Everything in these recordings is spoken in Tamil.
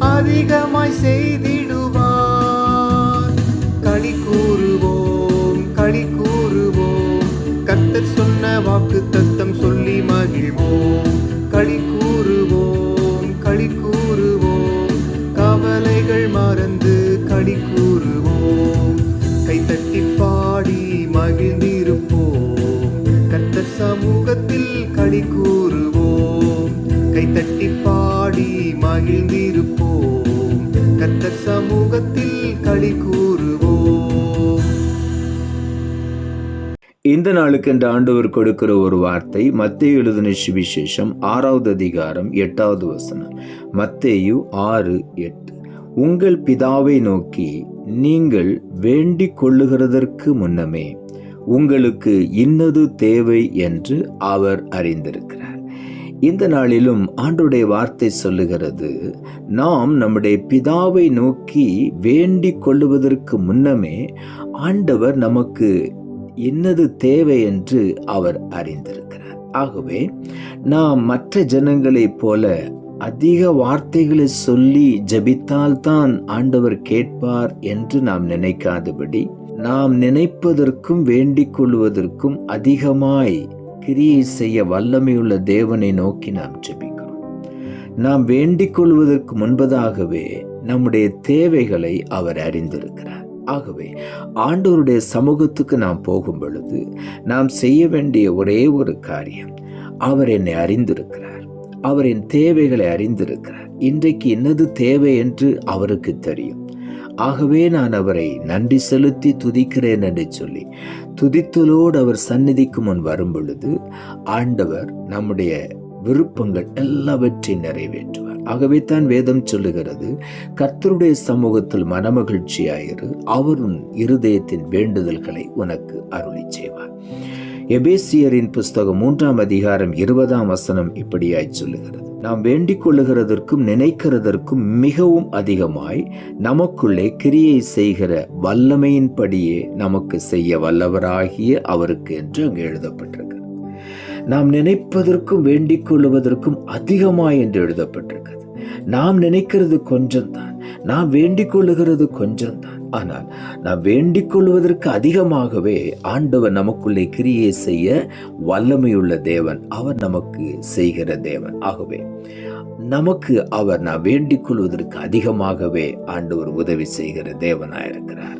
அதிகமாய் செய்திடுவார். களி கூறுவோம் களி கூறுவோம். கத்தர் சொன்ன வாக்கு தத்தம் சொல்லி மகிழ்வோம். களி கூறுவோம் களி கூறுவோம். கவலைகள் மறந்து களி கூறுவோம். கைத்தட்டி பாடி மகிழ்ந்திருப்போம். கத்தர் சமூகத்தில் களி கூறுவோம். கைத்தட்டி பாடி மகிழ்ந்திருப்போம். கர்த்தர் சமூகத்தில் களி கூறுவோம். இந்த நாளுக்கு என்று ஆண்டவர் கொடுக்கிற ஒரு வார்த்தை மத்திய எழுதின சுவிசேஷம் ஆறாவது அதிகாரம் எட்டாவது வசனம். மத்தேயு ஆறு எட்டு. உங்கள் பிதாவை நோக்கி நீங்கள் வேண்டிக் கொள்ளுகிறதற்கு முன்னமே உங்களுக்கு இன்னது தேவை என்று அவர் அறிந்திருக்கிறார். இந்த நாளிலும் ஆண்டுடைய வார்த்தை சொல்லுகிறது நாம் நம்முடைய பிதாவை நோக்கி வேண்டிக் கொள்ளுவதற்கு முன்னமே ஆண்டவர் நமக்கு என்னது தேவை என்று அவர் அறிந்திருக்கிறார். ஆகவே நாம் மற்ற ஜனங்களைப் போல அதிக வார்த்தைகளை சொல்லி ஜபித்தால்தான் ஆண்டவர் கேட்பார் என்று நாம் நினைக்காதபடி நாம் நினைப்பதற்கும் வேண்டிக் கொள்வதற்கும் அதிகமாய் கிரியை செய்ய வல்லமையுள்ள தேவனை நோக்கி நாம் ஜெபிக்கிறோம். நாம் வேண்டிக் கொள்வதற்கு முன்பதாகவே நம்முடைய தேவைகளை அவர் அறிந்திருக்கிறார். ஆகவே ஆண்டவருடைய சமூகத்துக்கு நாம் போகும் பொழுது நாம் செய்ய வேண்டிய ஒரே ஒரு காரியம் அவர் என்னை அறிந்திருக்கிறார். அவர் என் தேவைகளை அறிந்திருக்கிறார். இன்றைக்கு என்னது தேவை என்று அவருக்கு தெரியும். ஆகவே நான் அவரை நன்றி செலுத்தி துதிக்கிறேன் என்று சொல்லி துதித்தலோடு அவர் சந்நிதிக்கு முன் வரும் பொழுது ஆண்டவர் நம்முடைய விருப்பங்கள் எல்லாவற்றையும் நிறைவேற்றுவார். ஆகவே தான் வேதம் சொல்லுகிறது கர்த்தருடைய சமூகத்தில் மனமகிழ்ச்சியாயிரு அவரும் இருதயத்தின் வேண்டுதல்களை உனக்கு அருளி செய்வார் எபேசியரின் புஸ்தகம் மூன்றாம் அதிகாரம் இருபதாம் வசனம் இப்படியாய் சொல்லுகிறது நாம் வேண்டிக் கொள்ளுகிறதற்கும் நினைக்கிறதற்கும் மிகவும் அதிகமாய் நமக்குள்ளே கிரியை செய்கிற வல்லமையின்படியே நமக்கு செய்ய வல்லவராகிய அவருக்கு என்று அங்கு எழுதப்பட்டிருக்கிறது. நாம் நினைப்பதற்கும் வேண்டிக் கொள்ளுவதற்கும் அதிகமாய் என்று எழுதப்பட்டிருக்கிறது. நாம் நினைக்கிறது கொஞ்சம்தான். நாம் வேண்டிக் கொள்ளுகிறது கொஞ்சம்தான். ஆனால் நாம் வேண்டிக் கொள்வதற்கு அதிகமாகவே ஆண்டவர் நமக்குள்ளே கிரியை செய்ய வல்லமையுள்ள தேவன் அவர் நமக்கு செய்கிற தேவன். ஆகவே நமக்கு அவர் நாம் வேண்டிக் கொள்வதற்கு அதிகமாகவே ஆண்டவர் உதவி செய்கிற தேவனாயிருக்கிறார்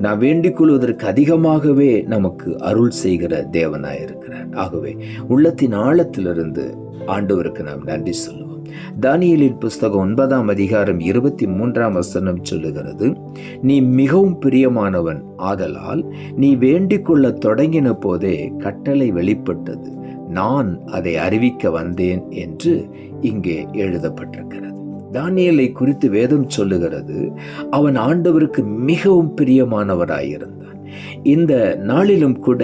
நாம் வேண்டிக் கொள்வதற்கு அதிகமாகவே நமக்கு அருள் செய்கிற தேவனாயிருக்கிறார் ஆகவே உள்ளத்தின் ஆழத்திலிருந்து ஆண்டவருக்கு நாம் நன்றி சொல்லுவோம். தானியலின் புஸ்தகம் ஒன்பதாம் அதிகாரம் இருபத்தி மூன்றாம் வசனம் சொல்லுகிறது நீ மிகவும் பிரியமானவன் ஆதலால் நீ வேண்டிக்கொள்ள தொடங்கின போதே கட்டளை வெளிப்பட்டது. நான் அதை அறிவிக்க வந்தேன் என்று இங்கே எழுதப்பட்டிருக்கிறது. தானியலை குறித்து வேதம் சொல்லுகிறது அவன் ஆண்டவருக்கு மிகவும் பிரியமானவராயிருந்தான் இந்த நாளிலும் கூட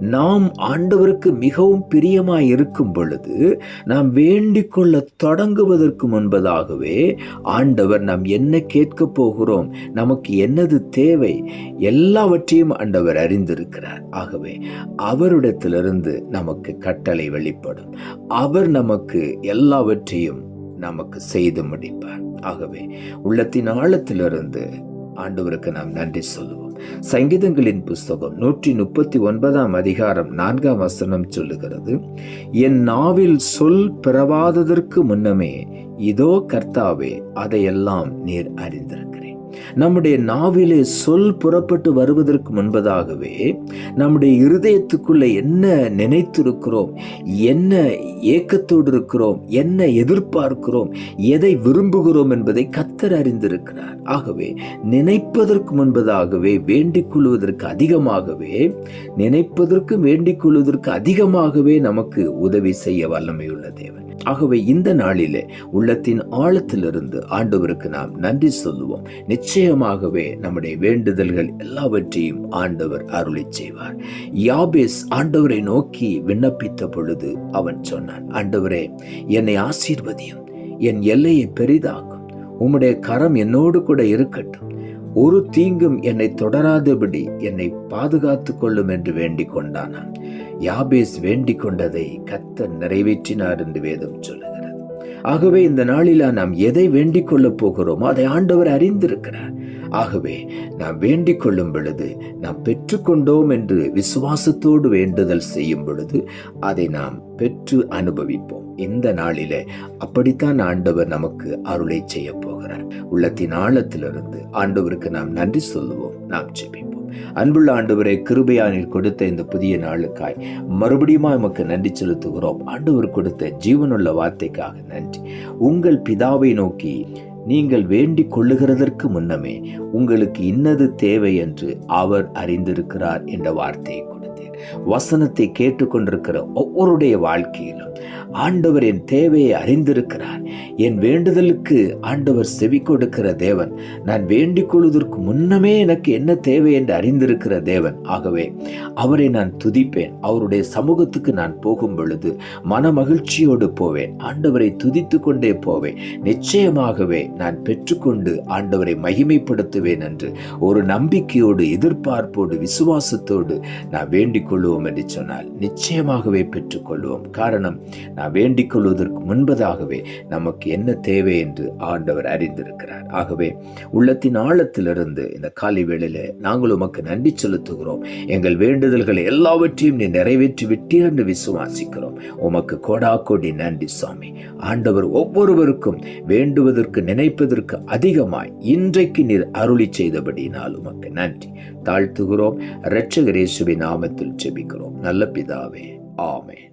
நாம் ஆண்டவருக்கு மிகவும் பிரியமாய் இருக்கும் பொழுது நாம் வேண்டிக் கொள்ள தொடங்குவதற்கு முன்பதாகவே ஆண்டவர் நாம் என்ன கேட்க போகிறோம் நமக்கு என்னது தேவை எல்லாவற்றையும் ஆண்டவர் அறிந்திருக்கிறார். ஆகவே அவரிடத்திலிருந்து நமக்கு கட்டளை வெளிப்படும். அவர் நமக்கு எல்லாவற்றையும் நமக்கு செய்து முடிப்பார். ஆகவே உள்ளத்தின் ஆழத்திலிருந்து ஆண்டவருக்கு நாம் நன்றி சொல்லுவோம். சங்கீதங்களின் புஸ்தகம் நூற்றி முப்பத்தி ஒன்பதாம் அதிகாரம் நான்காம் வசனம் சொல்லுகிறது என் நாவில் சொல் பிறவாததற்கு முன்னமே இதோ கர்த்தாவே அதையெல்லாம் நீர் அறிந்திருக்கிறேன் நம்முடைய நாவிலே சொல் புறப்பட்டு வருவதற்கு முன்பதாகவே நம்முடைய இருதயத்துக்குள்ளே என்ன நினைத்திருக்கிறோம் என்ன ஏக்கத்தோடு இருக்கிறோம் என்ன எதிர்பார்க்கிறோம் எதை விரும்புகிறோம் என்பதை கத்தர் அறிந்திருக்கிறார். ஆகவே நினைப்பதற்கு முன்பதாகவே வேண்டிக் கொள்வதற்கு அதிகமாகவே நினைப்பதற்கு வேண்டிக் கொள்வதற்கு அதிகமாகவே நமக்கு உதவி செய்ய வல்லமையுள்ள தேவன். ஆகவே இந்த நாளிலே உள்ளத்தின் ஆழத்திலிருந்து ஆண்டவருக்கு நாம் நன்றி சொல்லுவோம். நிச்சயமாகவே நம்முடைய வேண்டுதல்கள் எல்லாவற்றையும் ஆண்டவர் அருளி செய்வார். யாபேஸ் ஆண்டவரை நோக்கி விண்ணப்பித்த பொழுது அவன் சொன்னான் ஆண்டவரே என்னை ஆசீர்வதியும் என் எல்லையை பெரிதாக்கும். உம்முடைய கரம் என்னோடு கூட இருக்கட்டும். ஒரு தீங்கும் என்னை தொடராதபடி என்னை பாதுகாத்து கொள்ளும் என்று வேண்டிக் கொண்டானான். யாபேஸ் வேண்டிக் கொண்டதை கத்தர் நிறைவேற்றினார் என்று வேதம் சொல்லு ஆகவே இந்த நாளில் நாம் எதை வேண்டிக் கொள்ளப் போகிறோமோ அதை ஆண்டவர் அறிந்திருக்கிறார். ஆகவே நாம் வேண்டிக் கொள்ளும் பொழுது நாம் பெற்றுக்கொண்டோம் என்று விசுவாசத்தோடு வேண்டுதல் செய்யும் பொழுது அதை நாம் பெற்று அனுபவிப்போம். இந்த நாளிலே அப்படித்தான் ஆண்டவர் நமக்கு அருளை செய்ய போகிறார். உள்ளத்தின் ஆழத்திலிருந்து ஆண்டவருக்கு நாம் நன்றி சொல்லுவோம். நாம் ஜெபிப்போம். அன்புள்ள ஆண்டவரை கிருபையானில் கொடுத்த இந்த புதிய நாளுக்காய். மறுபடியும் நமக்கு நன்றி செலுத்துகிறோம். ஆண்டவர் கொடுத்த ஜீவனுள்ள வார்த்தைக்காக நன்றி. உங்கள் பிதாவை நோக்கி நீங்கள் வேண்டிக் கொள்ளுகிறதற்கு முன்னமே உங்களுக்கு இன்னது தேவை என்று அவர் அறிந்திருக்கிறார் என்ற வார்த்தையை வசனத்தை கேட்டுக்கொண்டிருக்கிற ஒவ்வொருடைய வாழ்க்கையிலும் ஆண்டவர் என் தேவையை அறிந்திருக்கிறார். என் வேண்டுதலுக்கு ஆண்டவர் செவி கொடுக்கிற தேவன் நான் வேண்டிக் கொள்வதற்கு முன்னமே எனக்கு என்ன தேவை என்று அறிந்திருக்கிற தேவன். ஆகவே அவரை நான் துதிப்பேன். அவருடைய சமூகத்துக்கு நான் போகும் பொழுது மன மகிழ்ச்சியோடு போவேன். ஆண்டவரை துதித்து கொண்டே போவேன். நிச்சயமாகவே நான் பெற்றுக்கொண்டு ஆண்டவரை மகிமைப்படுத்துவேன் என்று ஒரு நம்பிக்கையோடு எதிர்பார்ப்போடு விசுவாசத்தோடு நான் வேண்டிக் கொள்வோம் என்று சொன்னால் நிச்சயமாகவே பெற்றுக்கொள்வோம் காரணம் நான் வேண்டிக் கொள்வதற்கு முன்பதாகவே நமக்கு என்ன தேவை என்று ஆண்டவர் அறிந்திருக்கிறார். ஆகவே உள்ளத்தின் ஆழத்திலிருந்து இந்த காலை வேளையில் நாங்கள் உமக்கு நன்றி செலுத்துகிறோம். எங்கள் வேண்டுதல்களை எல்லாவற்றையும் நீ நிறைவேற்றி விட்டீர் என்று விசுவாசிக்கிறோம். உமக்கு கோடா கோடி நன்றி சுவாமி. ஆண்டவர் ஒவ்வொருவருக்கும் வேண்டுவதற்கு நினைப்பதற்கு அதிகமாய் இன்றைக்கு நீர் அருளி செய்தபடினால் உமக்கு நன்றி. தாழ்த்துகிறோம். இரட்சகரேசுவின் நாமத்தில் ஜெபிக்கிறோம். நல்ல பிதாவே. ஆமே